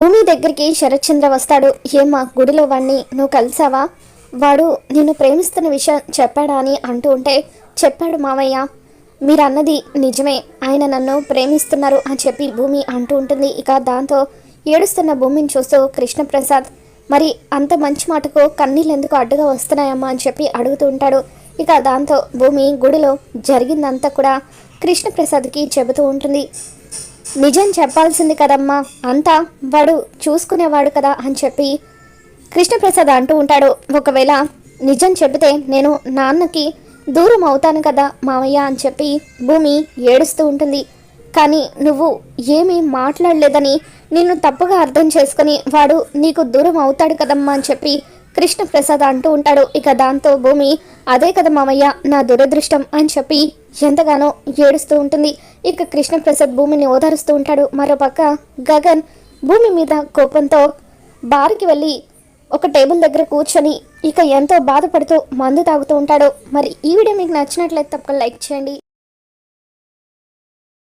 భూమి దగ్గరికి శరత్చంద్ర వస్తాడు. ఏమా గుడిలో వాణ్ణి నువ్వు కలిసావా? వాడు నిన్ను ప్రేమిస్తున్న విషయం చెప్పాడా అని అంటూ ఉంటే చెప్పాడు మావయ్య. మీరు అన్నది నిజమే. ఆయన నన్ను ప్రేమిస్తున్నారు అని చెప్పి భూమి అంటూ ఉంటుంది. ఇక దాంతో ఏడుస్తున్న భూమిని చూస్తూ కృష్ణప్రసాద్ మరి అంత మంచి మాటకు కన్నీళ్ళు ఎందుకు అడ్డుగా వస్తున్నాయమ్మా? అని చెప్పి అడుగుతూ ఉంటాడు. ఇక దాంతో భూమి గుడిలో జరిగిందంతా కూడా కృష్ణప్రసాద్కి చెబుతూ ఉంటుంది. నిజం చెప్పాల్సింది కదమ్మా. అంతా వాడు చూసుకునేవాడు కదా అని చెప్పి కృష్ణప్రసాద్ అంటూ ఉంటాడు. ఒకవేళ నిజం చెబితే నేను నాన్నకి దూరం అవుతాను కదా మామయ్య అని చెప్పి భూమి ఏడుస్తూ ఉంటుంది. కానీ నువ్వు ఏమీ మాట్లాడలేదని నిన్ను తప్పుగా అర్థం చేసుకుని వాడు నీకు దూరం అవుతాడు కదమ్మా అని చెప్పి కృష్ణప్రసాద్ అంటూ ఉంటాడు. ఇక దాంతో భూమి అదే కదా మామయ్య నా దురదృష్టం అని చెప్పి ఎంతగానో ఏడుస్తూ ఉంటుంది. ఇక కృష్ణప్రసాద్ భూమిని ఓదారుస్తూ ఉంటాడు. మరోపక్క గగన్ భూమి మీద కోపంతో బార్కి వెళ్ళి ఒక టేబుల్ దగ్గర కూర్చొని ఇక ఎంతో బాధపడుతూ మందు తాగుతూ ఉంటాడు. మరి ఈ వీడియో మీకు నచ్చినట్లయితే తప్పక లైక్ చేయండి.